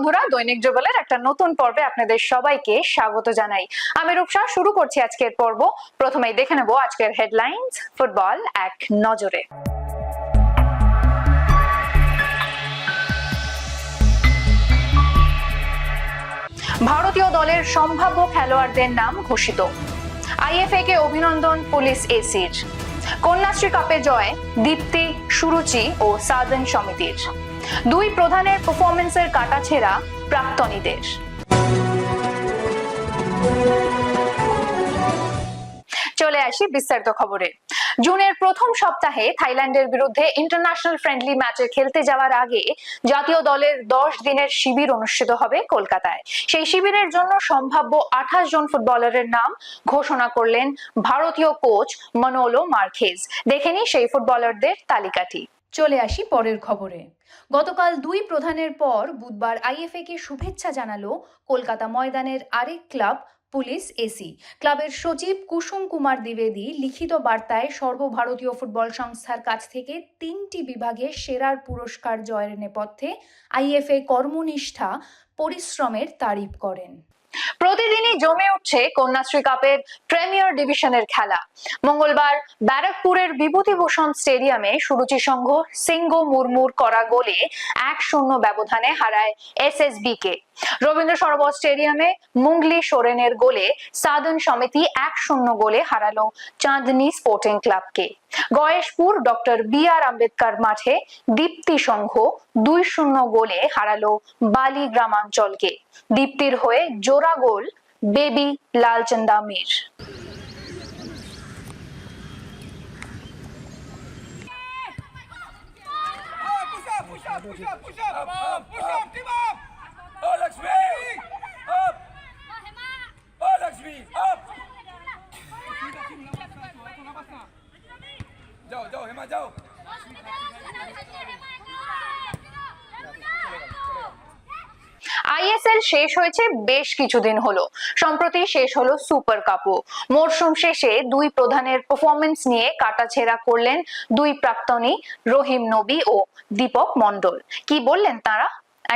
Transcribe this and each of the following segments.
বন্ধুরা, দৈনিক যুগলের একটা নতুন পর্বে আপনাদের সবাইকে স্বাগত জানাই। আমি রূপসা, শুরু করছি আজকের পর্ব। প্রথমেই দেখে নেব আজকের হেডলাইন্স ফুটবল এক নজরে। ভারতীয় দলের সম্ভাব্য খেলোয়াড়দের নাম ঘোষিত। আইএফএ কে অভিনন্দন পুলিশ এসির। কন্যাশ্রী কাপে জয়, দীপ্তি, সুরুচি ও সাধন সমিতির। দুই প্রধানের পারফরমেন্সের কাটাছেড়া প্রাক্তনীদের চলে আসি বিস্তারিত খবরে। জুনের প্রথম সপ্তাহে থাইল্যান্ডের বিরুদ্ধে ইন্টারন্যাশনাল ফ্রেন্ডলি ম্যাচে খেলতে যাওয়ার আগে জাতীয় দলের দশ দিনের শিবির অনুষ্ঠিত হবে কলকাতায়। সেই শিবিরের জন্য সম্ভাব্য আঠাশ জন ফুটবলারের নাম ঘোষণা করলেন ভারতীয় কোচ মনোলো মার্কেজ। দেখেনি সেই ফুটবলারদের তালিকাটি। চলে আসি পরের খবরে। গতকাল দুই প্রধানের পর বুধবার আইএফএ কে শুভেচ্ছা জানালো কলকাতা ময়দানের আরেক ক্লাব, পুলিশ এসি। ক্লাবের সচিব কুসুম কুমার দ্বিবেদী লিখিত বার্তায় সর্বভারতীয় ফুটবল সংস্থার কাছ থেকে তিনটি বিভাগে সেরার পুরস্কার জয়ের নেপথ্যে আইএফএ কর্মনিষ্ঠা পরিশ্রমের তারিফ করেন। প্রতিদিনই জমে উঠছে কন্যাশ্রী কাপের প্রিমিয়ার ডিভিশনের খেলা। মঙ্গলবার ব্যারাকপুরের বিভূতিভূষণ স্টেডিয়ামে সুরুচি সংঘ সিঙ্গো মুরমুর করা গোলে এক শূন্য ব্যবধানে হারায় এসএসবি কে রবীন্দ্র সরোবর স্টেডিয়ামে মুঙ্গলি সোরেনের গোলে সাধন সমিতি এক শূন্য গোলে হারালো চাঁদনি স্পোর্টিং ক্লাবকে। Gayeshpur doctor B R Ambedkar মাঠে দীপ্তি সংঘ দুই শূন্য গোলে হারালো বালি গ্রামাঞ্চলকে। দীপ্তির হয়ে জোড়া গোল बोल बेबी लाल चंदा पुशा, पुशा पुशा पुशा पुशा শেষ হয়েছে বেশ কিছুদিন হলো। সম্প্রতি শেষ হলো সুপার কাপও মরশুম শেষে দুই প্রধানের পারফরমেন্স নিয়ে কাটাছেড়া করলেন দুই প্রাক্তনী রহিম নবী ও দীপক মন্ডল কি বললেন তারা?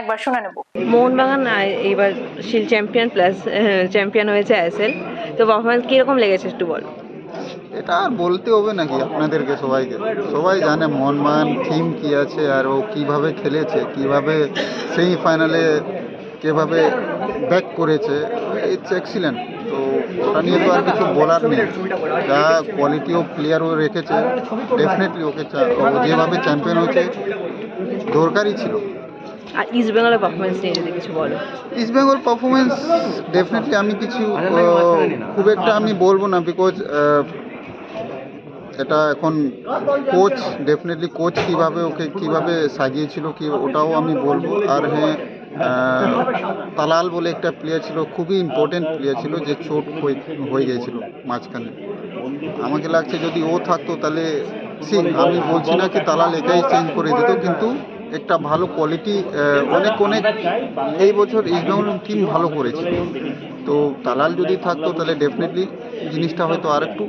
একবার শুনে নেব। মোহনবাগান এইবার শিল চ্যাম্পিয়ন প্লাস চ্যাম্পিয়ন হয়েছে আইএসএল তো পারফরমেন্স কীরকম লেগেছে একটু বল। এটা আর বলতে হবে নাকি আপনাদেরকে সবাইকে? সবাই জানে মোহনবাগান থিম কি আছে আর ও কীভাবে খেলেছে কীভাবে সেমিফাইনালে কীভাবে ব্যাক করেছে ইটস এক্সিলেন্ট তো ওটা নিয়ে তো আর কিছু বলার নেই। যা কোয়ালিটি অফ প্লেয়ার ও রেখেছে ডেফিনেটলি ওকে চা- ও যেভাবে চ্যাম্পিয়ন হয়েছে দরকারই ছিল। আর ইস্ট বেঙ্গলের পারফরমেন্স নিয়ে যদি কিছু বলো। ইস্ট বেঙ্গল পারফরমেন্স ডেফিনেটলি আমি কিছু খুব একটা আমি বলব না বিকজ এটা এখন কোচ ডেফিনেটলি কোচ কীভাবে ওকে কীভাবে সাজিয়েছিল কি ওটাও আমি বলব। আর হ্যাঁ তালাল বলে একটা প্লেয়ার ছিল, খুবই ইম্পর্টেন্ট প্লেয়ার ছিল যে চোট হয়ে গিয়েছিল মাঝখানে। আমাকে লাগছে যদি ও থাকতো তাহলে সি আমি বলছি না কি তালাল একাই চেঞ্জ করে দিত, কিন্তু একটা ভালো কোয়ালিটি অনেক অনেক এই বছর ইস্টবেঙ্গল টিম ভালো করেছে। তো তালাল যদি থাকতো তাহলে ডেফিনেটলি জিনিসটা হয়তো আর একটু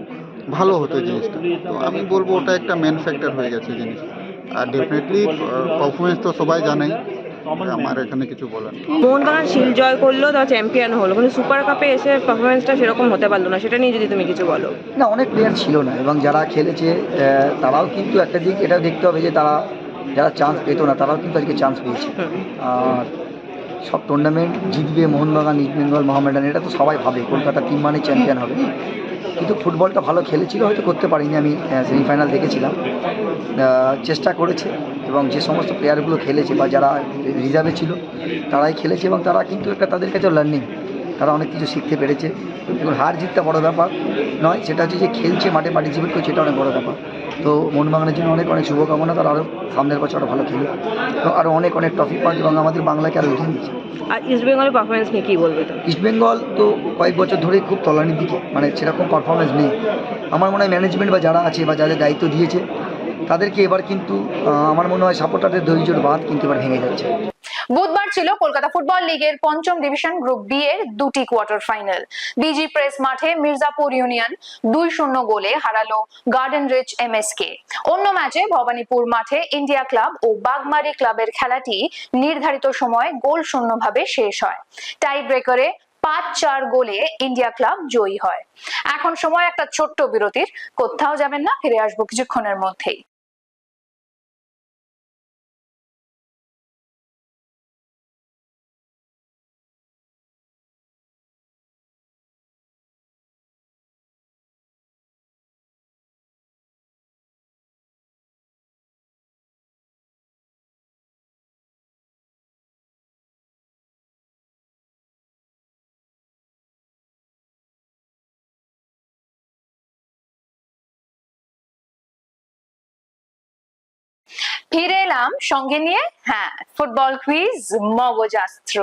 ভালো হতো জিনিসটা। তো আমি বলব ওটা একটা মেন ফ্যাক্টর হয়ে গেছে জিনিস। আর ডেফিনেটলি পারফরমেন্স তো সবাই জানেই। আমার এখানে কিছু বলার। মোহনবাগান শিল জয় করল তো চ্যাম্পিয়ন হলো। কিন্তু সুপার কাপে এসে পারফরমেন্সটা সেরকম হতে পারল না সেটা নিয়ে যদি তুমি কিছু বলো। না অনেক প্লেয়ার ছিল না এবং যারা খেলেছে তারাও কিন্তু একটা দিক এটাও দেখতে হবে যে তারা যারা চান্স পেতো না তারাও কিন্তু আজকে চান্স পেয়েছে। আর সব টুর্নামেন্ট জিতবে মোহনবাগান ইস্ট বেঙ্গল মোহামেডান এটা তো সবাই ভাবে কলকাতা টিম মানে চ্যাম্পিয়ন হবে। কিন্তু ফুটবলটা ভালো খেলেছিল, হয়তো করতে পারিনি আমি সেমিফাইনাল দেখেছিলাম। চেষ্টা করেছে এবং যে সমস্ত প্লেয়ারগুলো খেলেছে বা যারা রিজার্ভে ছিল, তারাই খেলেছে এবং তারা কিন্তু একটা তাদের কাছে লার্নিং তারা অনেক কিছু শিখতে পেরেছে এবং হার জিতটা বড় ব্যাপার নয় সেটা হচ্ছে যে খেলছে মাঠে পার্টিসিপেট করছে এটা অনেক বড় ব্যাপার। তো মোহনবাগানের জন্য অনেক অনেক শুভকামনা তারা আরও সামনের বছর আরও ভালো খেলুক। এবং আরও অনেক অনেক ট্রফি পাক এবং আমাদের বাংলাকে আরও এগিয়ে নিচ্ছে আর ইস্ট বেঙ্গলের পারফরমেন্স নিয়ে কি বলবে ইস্টবেঙ্গল তো কয়েক বছর ধরেই খুব তলানির দিকে মানে সেরকম পারফরমেন্স নেই। আমার মনে হয় ম্যানেজমেন্ট বা যারা আছে বা যাদের দায়িত্ব দিয়েছে তাদেরকে এবার কিন্তু আমার মনে হয় সাপোর্টারদের ধৈর্যের বাদ কিন্তু এবার ভেঙে যাচ্ছে। বুধবার ছিল কলকাতা ফুটবল লিগের পঞ্চম ডিভিশন গ্রুপ বি এর দুটি কোয়ার্টার ফাইনাল। বিজি প্রেস মাঠে মির্জাপুর ইউনিয়ন দুই শূন্য গোলে হারালো গার্ডেন রিচ এমএসকে অন্য ম্যাচে ভবানীপুর মাঠে ইন্ডিয়া ক্লাব ও বাগমারি ক্লাবের খেলাটি নির্ধারিত সময় গোল শূন্যভাবে শেষ হয়। টাই ব্রেকারে পাঁচ চার গোলে ইন্ডিয়া ক্লাব জয়ী হয়। এখন সময় একটা ছোট্ট বিরতির, কোথাও যাবেন না, ফিরে আসব কিছুক্ষণের মধ্যেই। ফিরে এলাম সঙ্গে নিয়ে হ্যাঁ ফুটবল কুইজ মগজাস্ত্র।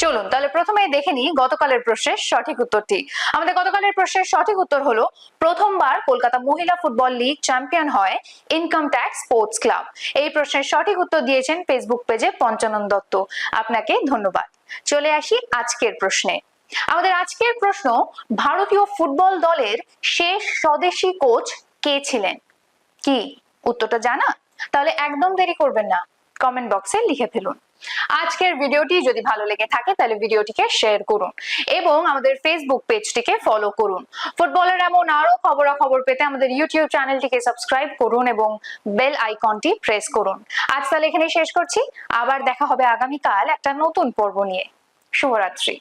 চলুন, তাহলে প্রথমে দেখে নিই গতকালের প্রশ্নের সঠিক উত্তরটি। আমাদের গতকালের প্রশ্নের সঠিক উত্তর হলো, প্রথমবার কলকাতা মহিলা ফুটবল লিগ চ্যাম্পিয়ন হয় ইনকাম ট্যাক্স স্পোর্টস ক্লাব এই প্রশ্নের সঠিক উত্তর দিয়েছেন ফেসবুক পেজে পঞ্চানন দত্ত। আপনাকে ধন্যবাদ। চলে আসি আজকের প্রশ্নে। আমাদের আজকের প্রশ্ন, ভারতীয় ফুটবল দলের শেষ স্বদেশী কোচ কে ছিলেন? কি? উত্তরটা জানা? তাহলে একদম দেরি করবেন না। কমেন্ট বক্সে লিখে ফেলুন। আজকের ভিডিওটি যদি ভালো লেগে থাকে, তাহলে ভিডিওটিকে শেয়ার করুন এবং আমাদের ফেসবুক পেজটিকে ফলো করুন। ফুটবলের এমন আরও খবরাখবর পেতে আমাদের ইউটিউব চ্যানেলটিকে সাবস্ক্রাইব করুন এবং বেল আইকনটি প্রেস করুন। আজ তাহলে এখানে শেষ করছি। আবার দেখা হবে আগামীকাল একটা নতুন পর্ব নিয়ে। শুভরাত্রি।